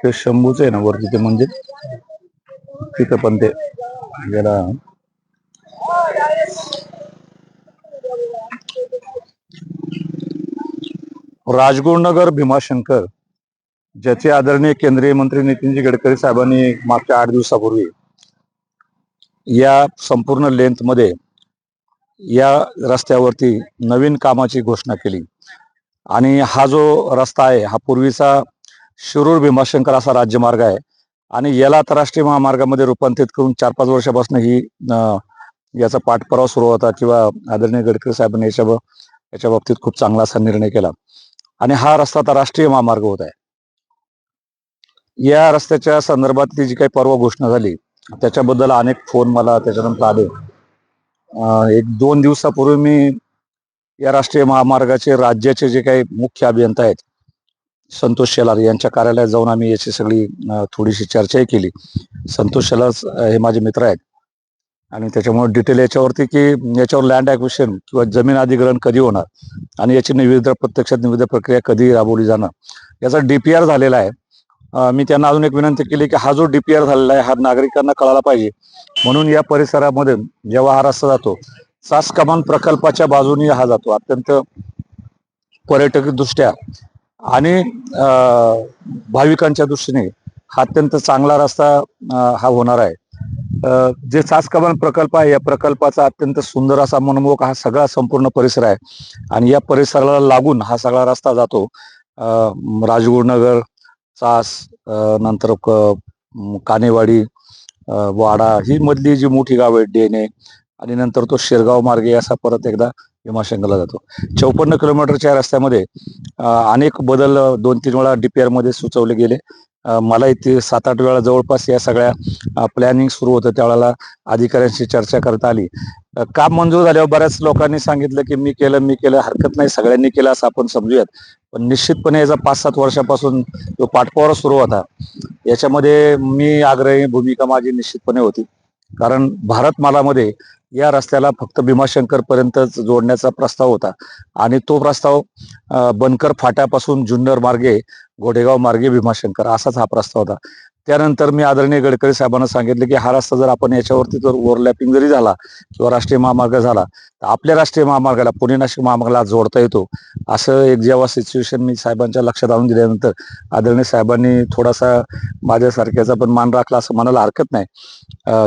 ते शंभूच आहे ना वरती ते मंदिर. तिथं पण ते गेला राजगुरुनगर भीमाशंकर ज्याचे आदरणीय केंद्रीय मंत्री नितीनजी गडकरी साहेबांनी मागच्या आठ दिवसापूर्वी या संपूर्ण लेंथमध्ये या रस्त्यावरती नवीन कामाची घोषणा केली. आणि हा जो रस्ता आहे हा पूर्वीचा शिरूर भीमाशंकर असा राज्यमार्ग आहे. आणि याला आता राष्ट्रीय महामार्गामध्ये रूपांतरित करून चार पाच वर्षापासून ही याचा पाठपुरावा सुरू होता किंवा आदरणीय गडकरी साहेबांनी याच्या याच्या बाबतीत खूप चांगला असा निर्णय केला. आणि हा रस्ता आता राष्ट्रीय महामार्ग होत आहे. या रस्त्याच्या संदर्भात जी काही परवा घोषणा झाली त्याच्याबद्दल अनेक फोन मला त्याच्यानंतर आले. एक दोन दिवसापूर्वी मी या राष्ट्रीय महामार्गाचे राज्याचे जे काही मुख्य अभियंता आहेत संतोष शेलार यांच्या कार्यालयात जाऊन आम्ही याची सगळी थोडीशी चर्चाही केली. संतोष शेलार हे माझे मित्र आहेत. आणि त्याच्यामुळे डिटेल याच्यावरती की याच्यावर लँड ॲक्विशन किंवा जमीन अधिग्रहण कधी होणार? आणि याची निविदा प्रत्यक्षात निविदा प्रक्रिया कधी राबवली जाणार? याचा डीपीआर झालेला आहे. मी त्यांना अजून एक विनंती केली की हा जो डीपीआर झालेला आहे हा नागरिकांना कळाला पाहिजे. म्हणून या परिसरामध्ये जेव्हा हा रस्ता जातो सास कमान प्रकल्पाच्या बाजूने हा जातो. अत्यंत पर्यटक दृष्ट्या आणि भाविकांच्या दृष्टीने हा अत्यंत चांगला रस्ता हा होणार आहे. जे सास कमान प्रकल्प आहे या प्रकल्पाचा अत्यंत सुंदर असा मनमोहक हा सगळा संपूर्ण परिसर आहे. आणि या परिसराला लागून हा सगळा रस्ता जातो अं, राजगुरुनगर नंतर कानेवाडी वाडा. ही मधली जी मोठी गाव आहेत डेने आणि नंतर तो शिरगाव मार्गे असा परत एकदा भीमाशंकरला जातो. चौपन्न किलोमीटरच्या रस्त्यामध्ये अनेक बदल दोन तीन वेळा डीपीआरमध्ये सुचवले गेले. मला इथे सात आठ वेळा जवळपास या सगळ्या प्लॅनिंग सुरू होतं. त्यावेळेला अधिकाऱ्यांशी चर्चा करता आली. काम मंजूर झाल्यावर बऱ्याच लोकांनी सांगितलं की मी केलं मी केलं हरकत नाही सगळ्यांनी केलं असं आपण समजूयात. पण निश्चितपणे याचा पाच सात वर्षापासून जो पाठपुरावा सुरू होता याच्यामध्ये मी आग्रही भूमिका माझी निश्चितपणे होती. कारण भारतमालामध्ये या रस्त्याला फक्त भीमाशंकर पर्यंतच जोडण्याचा प्रस्ताव होता. आणि तो प्रस्ताव बनकर फाट्यापासून जुन्नर मार्गे घोडेगाव मार्गे भीमाशंकर असाच हा प्रस्ताव होता. त्यानंतर मी आदरणीय गडकरी साहेबांना सांगितलं की हा रस्ता जर आपण याच्यावरती जर ओव्हरलॅपिंग जरी झाला किंवा राष्ट्रीय महामार्ग झाला तर आपल्या राष्ट्रीय महामार्गाला पुणे नाशिक महामार्गाला जोडता येतो. असं एक जेव्हा सिच्युएशन मी साहेबांच्या लक्षात आणून दिल्यानंतर आदरणीय साहेबांनी थोडासा माझ्यासारख्याचा पण मान राखला असं म्हणायला हरकत नाही.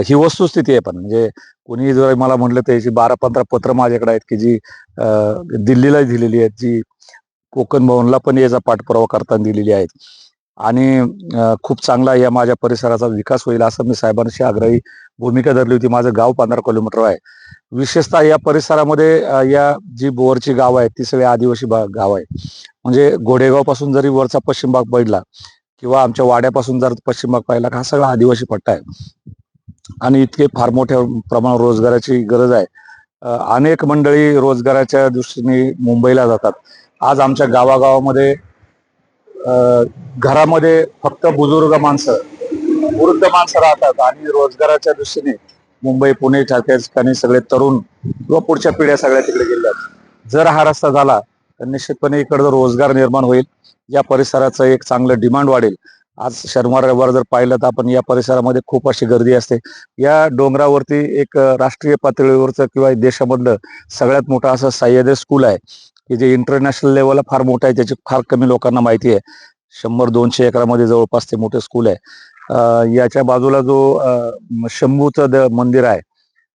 ही वस्तुस्थिती आहे पण. म्हणजे कोणी जर मला म्हटलं तर याची बारा पंधरा पत्र माझ्याकडे आहेत की जी दिल्लीला दिलेली आहेत जी कोकण भवनला पण याचा पाठपुरावा करताना दिलेली आहेत. आणि खूप चांगला या माझ्या परिसराचा विकास होईल असं मी साहेबांशी आग्रही भूमिका धरली होती. माझं गाव पंधरा किलोमीटर आहे. विशेषतः या परिसरामध्ये या जी बोरची गाव आहेत ती सगळी आदिवासी गाव आहे. म्हणजे घोडेगावपासून जरी वरचा पश्चिम भाग पडला किंवा आमच्या वाड्यापासून जर पश्चिम भाग पाहिला हा सगळा आदिवासी पट्टा आहे. आणि इतके फार मोठ्या प्रमाणात रोजगाराची गरज आहे. अनेक मंडळी रोजगाराच्या दृष्टीने मुंबईला जातात. आज आमच्या गावागावामध्ये घरामध्ये फक्त बुजुर्ग माणसं वृद्ध माणसं राहतात आणि रोजगाराच्या दृष्टीने मुंबई पुणे सारख्या ठिकाणी सगळे तरुण किंवा पुढच्या पिढ्या सगळ्या तिकडे गेल्यात जर हा रस्ता झाला तर निश्चितपणे इकडं जर रोजगार निर्माण होईल या परिसराचं एक चांगलं डिमांड वाढेल. आज शनिवार रविवार जर पाहिलं तर आपण या परिसरामध्ये खूप अशी गर्दी असते. या डोंगरावरती एक राष्ट्रीय पातळीवरचं किंवा देशामधलं सगळ्यात मोठं असं सह्याद्री स्कूल आहे. की जे इंटरनॅशनल लेवलला फार मोठं आहे त्याची फार कमी लोकांना माहिती आहे. शंभर दोनशे एकरामध्ये जवळपास ते मोठे स्कूल आहे. याच्या बाजूला जो शंभूचं द- मंदिर आहे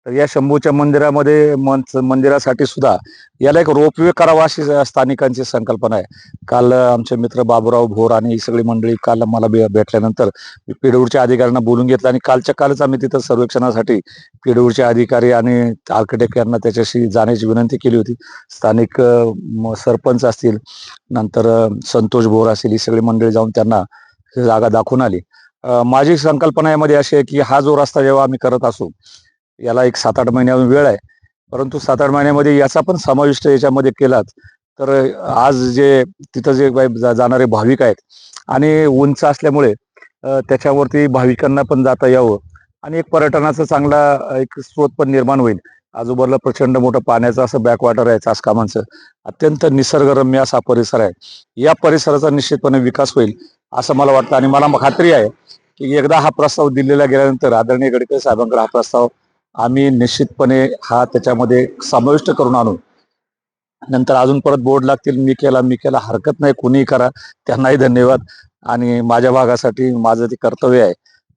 तर या शंभूच्या मंदिरामध्ये मन- मंदिरासाठी सुद्धा याला एक रोपवे करावा अशी स्थानिकांची संकल्पना आहे. काल आमचे मित्र बाबूराव भोर आणि ही सगळी मंडळी काल मला भे- भेटल्यानंतर मी पिडूरच्या अधिकाऱ्यांना बोलून घेतलं आणि कालच्या कालच आम्ही तिथं सर्वेक्षणासाठी पिडूरचे अधिकारी आणि आर्किटेक्ट यांना त्याच्याशी जाण्याची विनंती केली होती. स्थानिक म- सरपंच असतील नंतर संतोष भोर असतील ही सगळी मंडळी जाऊन त्यांना ही जागा दाखवून आली. माझी संकल्पना यामध्ये अशी आहे की हा जो रस्ता जेव्हा आम्ही करत असू याला एक सात आठ महिन्याहून वेळ आहे. परंतु सात आठ महिन्यामध्ये याचा पण समाविष्ट याच्यामध्ये केलात तर आज जे तिथं जे जा- जाणारे भाविक आहेत आणि उंच असल्यामुळे त्याच्यावरती भाविकांना पण जाता यावं आणि एक पर्यटनाचा चांगला एक स्रोत पण निर्माण होईल. आजूबाजूला प्रचंड मोठं पाण्याचं असं बॅकवॉटर आहे चासकामांचं. अत्यंत निसर्गरम्य असा परिसर आहे. या परिसराचा निश्चितपणे विकास होईल असं मला वाटतं आणि मला खात्री आहे की एकदा हा प्रस्ताव दिलेला गेल्यानंतर आदरणीय गडकरी साहेबांकडे हा प्रस्ताव आम्ही निश्चितपणे हा त्याच्यामध्ये समाविष्ट करून आणू. नंतर अजून परत बोर्ड लागतील मी केला मी केला हरकत नाही कुणीही करा. त्यांनाही धन्यवाद. आणि माझ्या भागासाठी माझं ते कर्तव्य आहे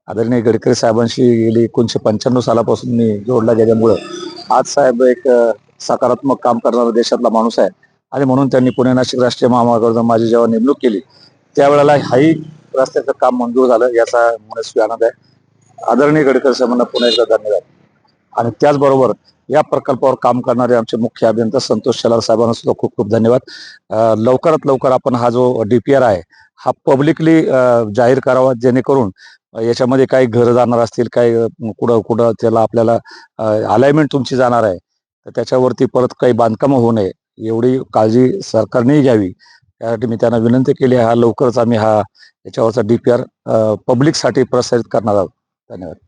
आदरणीय गडकरी साहेबांशी गेली एकोणीशे पंच्याण्णव सालापासून मी जोडला गेल्यामुळं. आज साहेब एक सकारात्मक काम करणारा देशातला माणूस आहे. आणि म्हणून त्यांनी पुणे नाशिक राष्ट्रीय महामार्गावर माझी जेव्हा नेमणूक केली त्यावेळेला हाही रस्त्याचं काम मंजूर झालं याचा मनस्वी आनंद आहे. आदरणीय गडकरी साहेबांना पुन्हा एकदा धन्यवाद. आणि त्याचबरोबर या प्रकल्पावर काम करणारे आमचे मुख्य अभियंता संतोष शेलार साहेबांना सुद्धा खूप खूप धन्यवाद. लवकरात लवकर आपण हा जो डीपीआर आहे हा पब्लिकली जाहीर करावा जेणेकरून याच्यामध्ये काही घर जाणार असतील काही कुठं कुठं त्याला आपल्याला अलाइनमेंट तुमची जाणार आहे तर त्याच्यावरती परत काही बांधकामं होऊ नये एवढी काळजी सरकारनेही घ्यावी. त्यासाठी मी त्यांना विनंती केली आहे हा लवकरच आम्ही हा याच्यावरचा डीपीआर पब्लिकसाठी प्रसारित करणार आहोत. धन्यवाद.